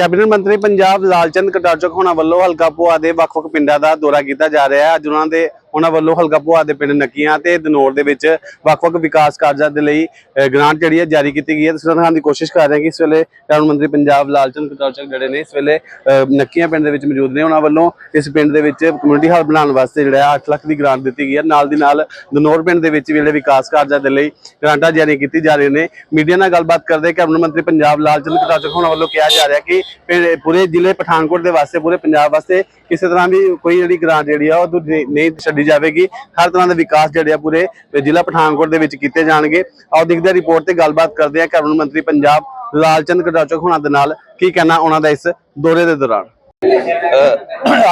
Cabinet ਮੰਤਰੀ ਪੰਜਾਬ ਲਾਲਚੰਦ ਕਟਾਰਚਕ ਹੋਣਾ ਵੱਲੋਂ ਹਲਕਾ ਪੁਆ ਦੇ ਵੱਖ-ਵੱਖ ਪਿੰਡਾਂ ਦਾ ਦੌਰਾ ਕੀਤਾ ਜਾ ਰਿਹਾ ਹੈ। ਅੱਜ ਉਹਨਾਂ ਦੇ ਉਹਨਾਂ ਵੱਲੋਂ ਹਲਕਾ ਭੁਆ ਦੇ ਪਿੰਡ ਨੱਕੀਆਂ ਤੇ ਦਨੌਰ ਦੇ ਵਿੱਚ ਵੱਖ-ਵੱਖ ਵਿਕਾਸ ਕਾਰਜਾਂ ਦੇ ਲਈ ਅ, ਗ੍ਰਾਂਟ ਜਿਹੜੀ ਹੈ ਜਾਰੀ ਕੀਤੀ ਗਈ ਹੈ। ਤੁਸੀਂ ਦਿਖਾਉਣ ਦੀ ਕੋਸ਼ਿਸ਼ ਕਰ ਰਹੇ ਹਾਂ ਕਿ ਇਸ ਵੇਲੇ ਕੈਬਨਿਟ ਮੰਤਰੀ ਪੰਜਾਬ ਲਾਲਚੰਦ ਕਟਾਰਚਕ ਜਿਹੜੇ ਨੇ ਇਸ ਵੇਲੇ ਅ, ਨੱਕੀਆਂ ਪਿੰਡ ਦੇ ਵਿੱਚ ਮੌਜੂਦ ਨੇ। ਉਹਨਾਂ ਵੱਲੋਂ ਇਸ ਪਿੰਡ ਦੇ ਵਿੱਚ ਕਮਿਊਨਿਟੀ ਹਾਲ ਬਣਾਉਣ ਵਾਸਤੇ ਜਿਹੜਾ ਹੈ 8 ਲੱਖ ਦੀ ਗ੍ਰਾਂਟ ਦਿੱਤੀ ਗਈ ਹੈ। ਨਾਲ ਦੀ ਨਾਲ ਦਨੌਰ ਪਿੰਡ ਦੇ ਵਿੱਚ ਵੀ ਜਿਹੜੇ ਵਿਕਾਸ ਕਾਰਜਾਂ ਦੇ ਲਈ ਗ੍ਰਾਂਟਾਂ ਜਾਰੀ ਕੀਤੀ ਜਾ ਰਹੀਆਂ ਨੇ। ਮੀਡੀਆ ਨਾਲ ਗੱਲਬਾਤ ਕਰਦੇ ਕੈਬਨਿਟ ਮੰਤਰੀ ਪੰਜਾਬ ਲਾਲਚੰਦ ਕਟਾਰਚਕ ਹੋਣਾ ਵੱਲੋਂ ਕਿਹਾ ਜਾ ਰਿਹਾ ਕਿ ਪਿੰਡ- ਪੂਰੇ ਜ਼ਿਲ੍ਹੇ ਪਠਾਨਕੋਟ ਦੇ ਵਾਸਤੇ ਪੂਰੇ ਪੰਜਾਬ ਵਾਸਤੇ ਕਿਸੇ ਤਰ੍ਹਾਂ ਦੀ ਕੋਈ ਜਿਹੜੀ ਗ੍ਰਾਂਟ ਜਿਹੜੀ ਆ ਉਹ ਦੂਜੀ ਨਹੀਂ ਛੱਡੀ ਜਾਵੇਗੀ। ਹਰ ਤਰ੍ਹਾਂ ਦਾ ਵਿਕਾਸ ਜਿਹੜੇ ਆ ਪੂਰੇ ਜ਼ਿਲ੍ਹਾ ਪਠਾਨਕੋਟ ਦੇ ਵਿੱਚ ਕੀਤੇ ਜਾਣਗੇ। ਆਓ ਦੇਖਦੇ ਰਿਪੋਰਟ ਤੇ ਗੱਲਬਾਤ ਕਰਦੇ ਆ ਕੈਬਨਿਟ ਮੰਤਰੀ ਪੰਜਾਬ ਲਾਲਚੰਦ ਕਟਾਰਚਕ ਹੋਣਾ ਦੇ ਨਾਲ ਕੀ ਕਹਿਣਾ ਉਹਨਾਂ ਦਾ ਇਸ ਦੌਰੇ ਦੇ ਦੌਰਾਨ।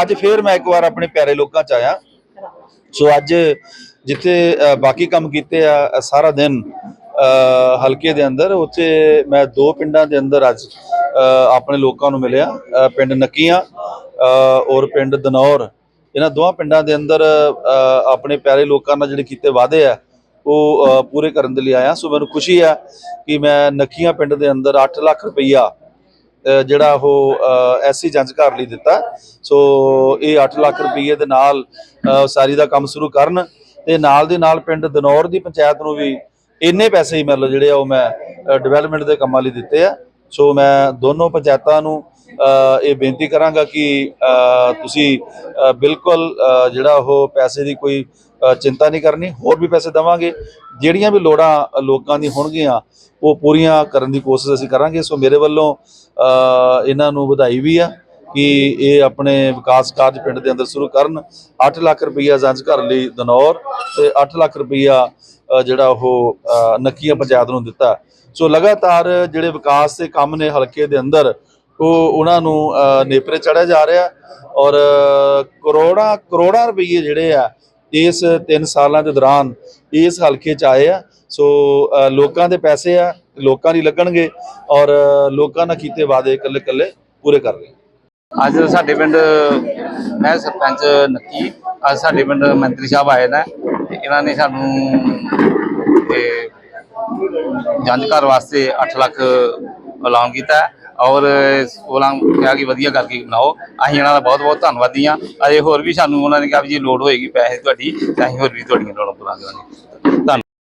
ਅੱਜ ਫੇਰ ਮੈਂ ਇੱਕ ਵਾਰ ਆਪਣੇ ਪਿਆਰੇ ਲੋਕਾਂ ਚ ਆਇਆ। ਸੋ ਅੱਜ ਜਿੱਥੇ ਬਾਕੀ ਕੰਮ ਕੀਤੇ ਆ ਸਾਰਾ ਦਿਨ, ਅਹ, ਹਲਕੇ ਦੇ ਅੰਦਰ, ਉੱਥੇ ਮੈਂ ਦੋ ਪਿੰਡਾਂ ਦੇ ਅੰਦਰ ਅੱਜ ਆਪਣੇ ਲੋਕਾਂ ਨੂੰ ਮਿਲਿਆ। ਪਿੰਡ ਨੱਕੀਆਂ, ਅਹ, ਔਰ ਪਿੰਡ ਦਨੌਰ। ਇਹਨਾਂ ਦੋਹਾਂ ਪਿੰਡਾਂ ਦੇ ਅੰਦਰ ਆਪਣੇ ਪਿਆਰੇ ਲੋਕਾਂ ਨਾਲ ਜਿਹੜੇ ਕੀਤੇ ਵਾਅਦੇ ਆ, ਉਹ ਪੂਰੇ ਕਰਨ ਦੇ ਲਈ ਆਇਆ। ਸੋ ਮੈਨੂੰ ਖੁਸ਼ੀ ਆ ਕਿ ਮੈਂ ਨੱਕੀਆਂ ਪਿੰਡ ਦੇ ਅੰਦਰ 8 ਲੱਖ ਰੁਪਈਆ ਜਿਹੜਾ ਉਹ ਐਸਸੀ ਜੰਜ ਘਰ ਲਈ ਦਿੱਤਾ। ਸੋ ਇਹ 8 ਲੱਖ ਰੁਪਏ ਦੇ ਨਾਲ ਅਹ ਸਾਰੀ ਦਾ ਕੰਮ ਸ਼ੁਰੂ ਕਰਨ ਤੇ ਨਾਲ ਦੇ ਨਾਲ ਪਿੰਡ ਦਨੌਰ ਦੀ ਪੰਚਾਇਤ ਨੂੰ ਵੀ ਇੰਨੇ ਪੈਸੇ ਹੀ ਮਤਲਬ ਜਿਹੜੇ ਆ ਉਹ ਮੈਂ ਡਿਵੈਲਪਮੈਂਟ ਦੇ ਕੰਮਾਂ ਲਈ ਦਿੱਤੇ ਆ। ਸੋ ਮੈਂ ਦੋਨੋਂ ਪੰਚਾਇਤਾਂ ਨੂੰ ਇਹ ਬੇਨਤੀ ਕਰਾਂਗਾ ਕਿ ਤੁਸੀਂ ਬਿਲਕੁਲ ਜਿਹੜਾ ਉਹ ਪੈਸੇ ਦੀ ਕੋਈ ਚਿੰਤਾ ਨਹੀਂ ਕਰਨੀ, ਹੋਰ ਵੀ ਪੈਸੇ ਦੇਵਾਂਗੇ। ਜਿਹੜੀਆਂ ਵੀ ਲੋੜਾਂ ਲੋਕਾਂ ਦੀ ਹੋਣਗੀਆਂ, ਉਹ ਪੂਰੀਆਂ ਕਰਨ ਦੀ ਕੋਸ਼ਿਸ਼ ਅਸੀਂ ਕਰਾਂਗੇ। ਸੋ ਮੇਰੇ ਵੱਲੋਂ ਇਹਨਾਂ ਨੂੰ ਵਧਾਈ ਵੀ ਆ ਕਿ ਇਹ ਆਪਣੇ ਵਿਕਾਸ ਕਾਰਜ ਪਿੰਡ ਦੇ ਅੰਦਰ ਸ਼ੁਰੂ ਕਰਨ। 8 ਲੱਖ ਰੁਪਈਆ ਜਾਂਚ ਘਰ ਲਈ ਦਨੌਰ ਤੇ 8 ਲੱਖ ਰੁਪਈਆ ਜਿਹੜਾ ਉਹ, ਅਹ ਪੰਚਾਇਤ ਨੂੰ ਦਿੱਤਾ। ਸੋ ਲਗਾਤਾਰ ਜਿਹੜੇ ਵਿਕਾਸ ਦੇ ਕੰਮ ਨੇ ਹਲਕੇ ਦੇ ਅੰਦਰ ਉਹ ਉਹਨਾਂ ਨੂੰ ਨੇਪਰੇ ਚੜਿਆ ਜਾ ਰਿਹਾ ਔਰ ਕਰੋੜਾਂ ਕਰੋੜਾਂ ਰੁਪਏ ਜਿਹੜੇ ਆ ਇਸ 3 ਸਾਲਾਂ ਦੇ ਦੌਰਾਨ ਇਸ ਹਲਕੇ ਚ ਆਏ ਆ। ਸੋ ਲੋਕਾਂ ਦੇ ਪੈਸੇ ਆ, ਲੋਕਾਂ ਦੀ ਲੱਗਣਗੇ ਔਰ ਲੋਕਾਂ ਨਾਲ ਕੀਤੇ ਵਾਅਦੇ ਇਕੱਲੇ ਇਕੱਲੇ ਪੂਰੇ ਕਰ ਰਹੇ। ਅੱਜ ਸਾਡੇ ਪਿੰਡ, ਮੈਂ ਸਰਪੰਚ ਨੱਕੀ ਅੱਜ ਸਾਡੇ ਪਿੰਡ ਮੰਤਰੀ ਸਾਹਿਬ ਆਏ ਨੇ ਤੇ ਇਹਨਾਂ ਨੇ ਸਾਨੂੰ ਜੰਜ ਘਰ ਵਾਸਤੇ 8 ਲੱਖ ਐਲਾਨ ਕੀਤਾ ਔਰ ਉਹਨਾਂ ਕਿਹਾ ਕਿ ਵਧੀਆ ਕਰਕੇ ਬਣਾਓ। ਅਸੀਂ ਇਹਨਾਂ ਦਾ ਬਹੁਤ ਬਹੁਤ ਧੰਨਵਾਦੀ ਹਾਂ। ਅਜੇ ਹੋਰ ਵੀ ਸਾਨੂੰ ਉਹਨਾਂ ਨੇ ਕਿਹਾ ਵੀ ਜੇ ਲੋੜ ਹੋਏਗੀ ਪੈਸੇ ਤੁਹਾਡੀ, ਤਾਂ ਅਸੀਂ ਹੋਰ ਵੀ ਤੁਹਾਡੀਆਂ ਲੋੜਾਂ ਪੂਰਾ ਕਰਾਂਗੇ ਧੰਨਵਾਦ